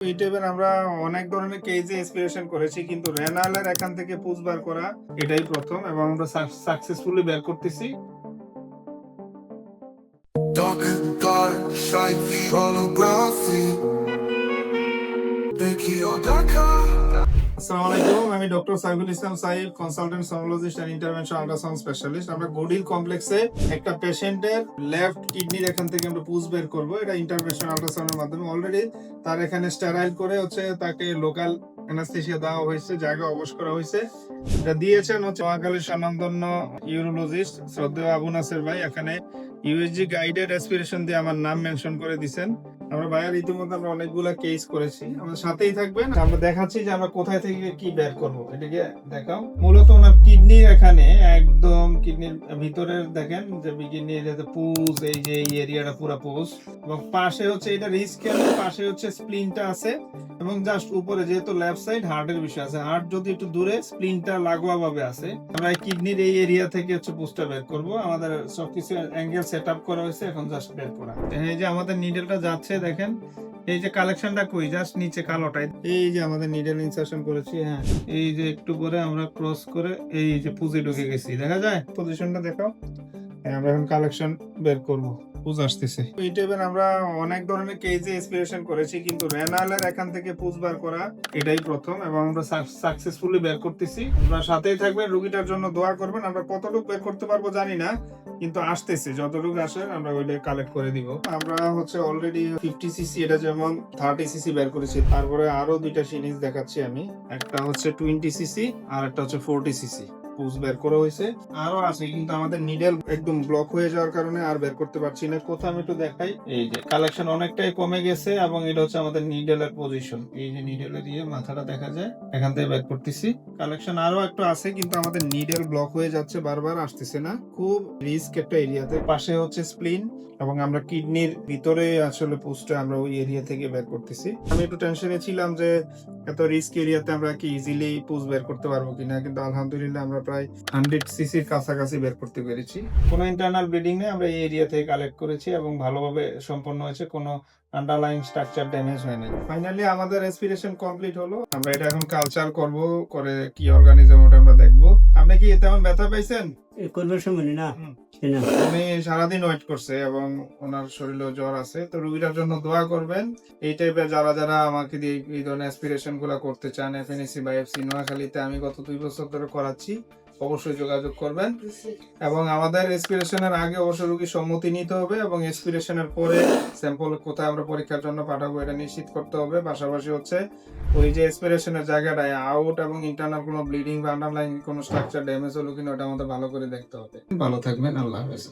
টাইপের আমরা অনেক ধরনের কেজে ইন্সপিরেশন করেছি, কিন্তু রেনালের এখান থেকে পুজ বার করা এটাই প্রথম এবং আমরা সাকসেসফুলি বের করতেছি। Dark আমি doctor Saiful Islam consultant sonologist and intervention ultrasound specialist আমরা গডিল কমপ্লেক্সে একটা পেশেন্টের লেফট কিডনির এখান থেকে আমরা পুজ বের করব। এটা ইন্টারভেনশন আল্ট্রাসাউন্ডের মাধ্যমে। অলরেডি তার এখানে স্টেরাইল করে হচ্ছে তাকে লোকাল অ্যানাস্থেসিয়া দেওয়া হয়েছে, জায়গা অবশ করা হয়েছে। এটা দিয়েছেন হচ্ছে মহাকালী ইউরোলজিস্ট শ্রদ্ধেয় আবু নাসের ভাই। এখানে ইউএসজি গাইডেড রেসপিরেশন দিয়ে আমার নাম মেনশন করে দিছেন। আমরা ভাইয়ার ইতিমধ্যে আমরা অনেকগুলা কেস করেছি। আমাদের সাথেই থাকবেন। আমরা দেখাচ্ছি যে আমরা কোথায় থেকে কি বের করব। এটাকে দেখাও। মূলত ওনার কিডনির এখানে একদম কিডনির ভিতরের দেখেন যে কিডনির পুজ এই যে এরিয়াটা পুরো পুজ এবং পাশে হচ্ছে এটা রিস্ক পাশে হচ্ছে স্প্লিনটা আছে। এবং জাস্ট উপরে যেহেতু লেফট সাইড হার্টের বিষয় আছে। হার্ট যদি একটু দূরে স্প্লিনটা লাগোয়া ভাবে আছে। আমরা কিডনির এই এরিয়া থেকে হচ্ছে পুজটা বের করব। আমাদের সবকিছু অ্যাঙ্গেল সেট আপ করা হয়েছে এখন জাস্ট বের করা। এই যে আমাদের নিডেলটা যাচ্ছে দেখেন এই যে কালেকশনটা কই? জাস্ট নিচে কালোটাই। এই যে আমাদের নিডেল ইনসার্শন করেছি হ্যাঁ। এই যে একটু পরে আমরা ক্রস করে এই যে পুজি ঢুকে গেছি দেখা যায়? পজিশনটা দেখাও। হ্যাঁ, আমরা এখন কালেকশন বের করব। পুজ আসতেছে। এই আমরা অনেক ধরনের কেজে ইন্সপিরেশন করেছি, কিন্তু রেনালের এখান থেকে পুজ বার করা এটাই প্রথম এবং আমরা সাকসেসফুলি বের করতেছি। আপনারা সাথেই থাকবেন, রুগীটার জন্য দোয়া করবেন। আমরা কতটুকু বের করতে পারব জানি না, কিন্তু আসতেছে। যতটুকু আসে, আমরা ওইটা কালেক্ট করে দিব। আমরা হচ্ছে অলরেডি ফিফটি সিসি এটা যেমন থার্টি সিসি বের করেছি, তারপরে আরও দুইটা সিরিজ দেখাচ্ছি আমি। একটা হচ্ছে টোয়েন্টি সিসি আর একটা হচ্ছে ফোরটি সিসি পুজ বের করা হয়েছে। আরও আছে, কিন্তু আমাদের নিডেল একদম ব্লক হয়ে যাওয়ার কারণে আর বের করতে পারছি না। কোথাও আমি একটু দেখাই। এই যে কালেকশন অনেকটাই কমে গেছে এবং এটা হচ্ছে আমাদের নিডেলের পজিশন এই যে নিডেলের দিয়ে মাথাটা দেখা যায়, এখান থেকে বের করতেছি। কালেকশন আরও একটু আছে, কিন্তু আমাদের নিডেল ব্লক হয়ে যাচ্ছে, বারবার আসতেছে না। খুব রিস্ক একটা এরিয়াতে পাশে হচ্ছে স্প্লিন এবং আমরা কিডনির ভিতরে আসলে পুজটা আমরা ওই এরিয়া থেকে বের করতেছি। আমি একটু টেনশনে ছিলাম যে, এত রিস্ক এরিয়াতে আমরা কি ইজিলি পুজ বের করতে পারব কিনা, কিন্তু আলহামদুলিল্লাহ আমরা প্রায় হান্ড্রেড সিসির কাছাকাছি বের করতে পেরেছি। কোনো ইন্টারনাল ব্লিডিং নেই, আমরা এই এরিয়া থেকে কালেক্ট করেছি এবং ভালোভাবে সম্পন্ন হয়েছে। কোনো আন্ডারলাইন স্ট্রাকচার ড্যামেজ হয়নি ফাইনালি আমাদের রেসপিরেশন কমপ্লিট হলো। আমরা এটা এখন কালচার করব করে কি অর্গানিজম ওটা আমরা দেখব। আপনি কি তেমন ব্যথা পাইছেন? করবার সময় না। উনি সারাদিন ওয়েট করছে এবং ওনার শরীরে জ্বর আছে। তো রুগীটার জন্য দোয়া করবেন। এই টাইপের যারা যারা আমাকে দিয়ে এই ধরনের অ্যাসপিরেশনগুলো করতে চান এফএনএসি বা এফসি নোয়াখালীতে আমি গত দুই বছর ধরে করাচ্ছি অবশ্যই যোগাযোগ করবেন। এবং আমাদের এক্সপিরেশনের আগে অবশ্যই রুগীর সম্মতি নিতে হবে এবং এক্সপিরেশনের পরে স্যাম্পল কোথায় আমরা পরীক্ষার জন্য পাঠাবো এটা নিশ্চিত করতে হবে। পাশাপাশি হচ্ছে ওই যে এক্সপিরেশনের জায়গাটায় আউট এবং ইন্টারনাল কোনো ব্লিডিং বা আন্ডারলাইন কোনো স্ট্রাকচার ড্যামেজ হলো কিনা ওটা আমাদের ভালো করে দেখতে হবে। ভালো থাকবেন আল্লাহ হাফেজ।